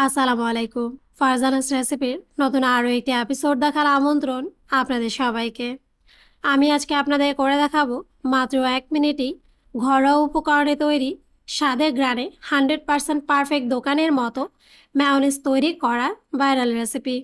আসসালামু আলাইকুম। ফারজানাস রেসিপির নতুন আরও একটি এপিসোড দেখার আমন্ত্রণ আপনাদের সবাইকে। আমি আজকে আপনাদের করে দেখাবো মাত্র এক মিনিটেই ঘরোয়া উপকরণে তৈরি স্বাদের গ্রানে হান্ড্রেড পারসেন্ট পারফেক্ট দোকানের মতো ম্যাওনিজ তৈরি করা ভাইরাল রেসিপি।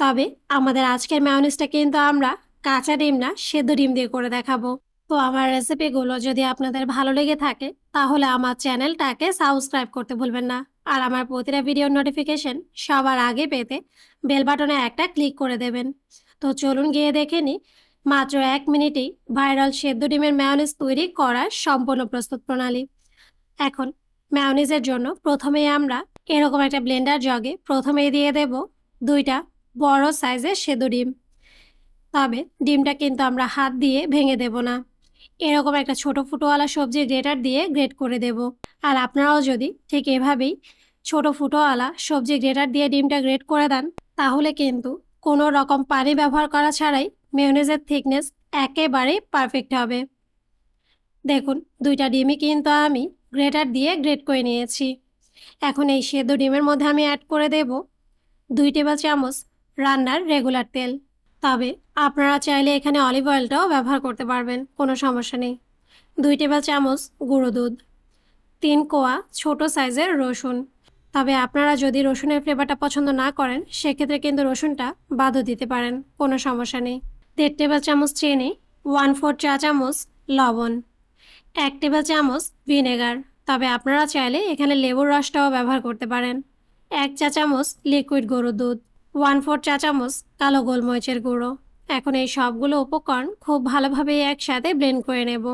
তবে আমাদের আজকের ম্যাওনিজটা কিন্তু আমরা কাঁচা ডিম না, সেদ্ধ ডিম দিয়ে করে দেখাবো। তো আমার রেসিপিগুলো যদি আপনাদের ভালো লেগে থাকে, তাহলে আমার চ্যানেলটাকে সাবস্ক্রাইব করতে ভুলবেন না। আর আমার প্রতিটা ভিডিওর নোটিফিকেশন সবার আগে পেতে বেল বাটনে একটা ক্লিক করে দেবেন। তো চলুন গিয়ে দেখে নিই মাত্র এক মিনিটেই ভাইরাল সেদ্ধ ডিমের ম্যায়োনিজ তৈরি করার সম্পূর্ণ প্রস্তুত প্রণালী। এখন ম্যায়োনিজের জন্য প্রথমেই আমরা এরকম একটা ব্লেন্ডার জগে প্রথমেই দিয়ে দেব দুইটা বড় সাইজের সেদ্ধ ডিম। তবে ডিমটা কিন্তু আমরা হাত দিয়ে ভেঙে দেব না। এরকম একটা ছোট ফুটোওয়ালা সবজি গ্রেটার দিয়ে গ্রেট করে দেব। আর আপনারাও যদি ঠিক এভাবেই ছোট ফুটোওয়ালা সবজি গ্রেটার দিয়ে ডিমটা গ্রেট করে দেন, তাহলে কিন্তু কোনো রকম পানি ব্যবহার করা ছাড়াই মেয়নেজের থিকনেস একেবারেই পারফেক্ট হবে। দেখুন, দুইটা ডিমই কিন্তু আমি গ্রেটার দিয়ে গ্রেট করে নিয়েছি। এখন এই সেদ্ধ ডিমের মধ্যে আমি অ্যাড করে দেব দুই টেবিল চামচ রান্নার রেগুলার তেল। তবে আপনারা চাইলে এখানে অলিভ অয়েলটাও ব্যবহার করতে পারবেন, কোনো সমস্যা নেই। দুই টেবিল চামচ গুঁড়ো দুধ, তিন কোয়া ছোট সাইজের রসুন। তবে আপনারা যদি রসুনের ফ্লেভারটা পছন্দ না করেন, সেক্ষেত্রে কিন্তু রসুনটা বাদও দিতে পারেন, কোনো সমস্যা নেই। দেড় টেবিল চামচ চিনি, ওয়ান ফোর চা চামচ লবণ, এক টেবিল চামচ ভিনেগার। তবে আপনারা চাইলে এখানে লেবুর রসটাও ব্যবহার করতে পারেন। এক চা চামচ লিকুইড গরুর দুধ। ওয়ান ফোর চা চামচ কালো গোলমরিচের গুঁড়ো। এখন এই সবগুলো উপকরণ খুব ভালোভাবে একসাথে ব্লেন্ড করে নেব।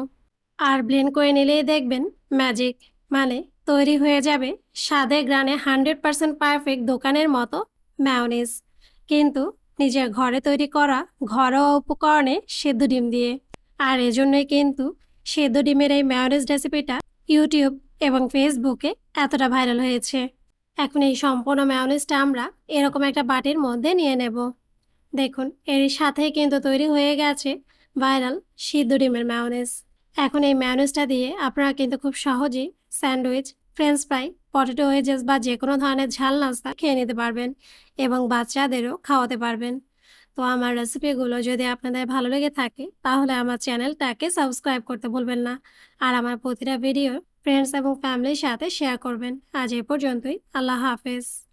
আর ব্লেন্ড করে নিলেই দেখবেন ম্যাজিক মানে তৈরি হয়ে যাবে স্বাদে গ্রানে হান্ড্রেড পার্সেন্ট পারফেক্ট দোকানের মতো ম্যাওনিজ কিন্তু নিজের ঘরে তৈরি করা ঘরোয়া উপকরণে সেদ্ধ ডিম দিয়ে। আর এজন্যই কিন্তু সেদ্ধ ডিমের এই ম্যাওনিজ রেসিপিটা ইউটিউব এবং ফেসবুকে এতটা ভাইরাল হয়েছে। এখন এই সম্পূর্ণ ম্যাওনিজটা আমরা এরকম একটা বাটির মধ্যে নিয়ে নেব। দেখুন, এর সাথেই কিন্তু তৈরি হয়ে গেছে ভাইরাল সিদ্ধ ডিমের ম্যাওনিজ এখন এই ম্যাওনিজটা দিয়ে আপনারা কিন্তু খুব সহজেই sandwich, French fry, potato wedges বা যে কোনো ধরনের ঝাল নাস্তা খেয়ে নিতে পারবেন এবং বাচ্চাদেরও খাওয়াতে পারবেন। তো আমার রেসিপিগুলো যদি আপনাদের ভালো লেগে থাকে, তাহলে আমার চ্যানেলটাকে সাবস্ক্রাইব করতে ভুলবেন না। আর আমার প্রতিটা ভিডিও ফ্রেন্ডস এবং ফ্যামিলির সাথে শেয়ার করবেন। আজ এ পর্যন্তই। আল্লাহ হাফেজ।